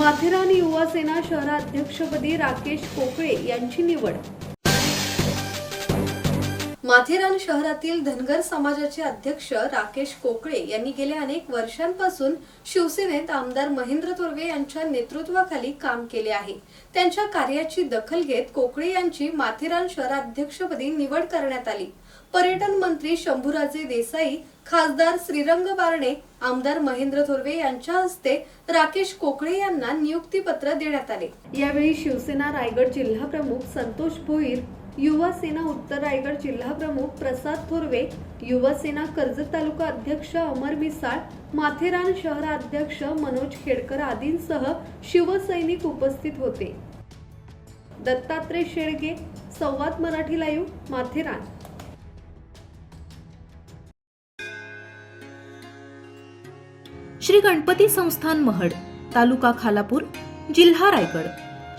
माथेरान युवा सेना शहराध्यक्षपदी राकेश कोकळे यांची निवड माथेरान शहरातील धनगर समाजाचे अध्यक्ष राकेश कोकळे यांनी गेल्या अनेक वर्षांपासून शिवसेनेत आमदार महेंद्र तुर्वे यांच्या नेतृत्वाखाली काम केले आहे. त्यांच्या कार्याची दखल घेत कोकळे यांची माथेरान शहराध्यक्षपदी निवड करण्यात आली. पर्यटन मंत्री शंभूराजे देसाई खासदार श्रीरंग बारणे आमदार महेंद्र थोरवे यांच्या हस्ते राकेश कोकळे यांना नियुक्तीपत्र देण्यात आले. यावेळी शिवसेना रायगड जिल्हा प्रमुख संतोष भोईर युवासेना उत्तर रायगड जिल्हा प्रमुख प्रसाद थोरवे युवासेना कर्जत तालुका अध्यक्ष अमर मिसाळ माथेरान शहराध्यक्ष मनोज खेडकर आदींसह शिवसैनिक उपस्थित होते. दत्तात्रय शेळगे संवाद मराठी लाईव्ह माथेरान. श्री गणपती संस्थान महड तालुका खालापूर जिल्हा रायगड.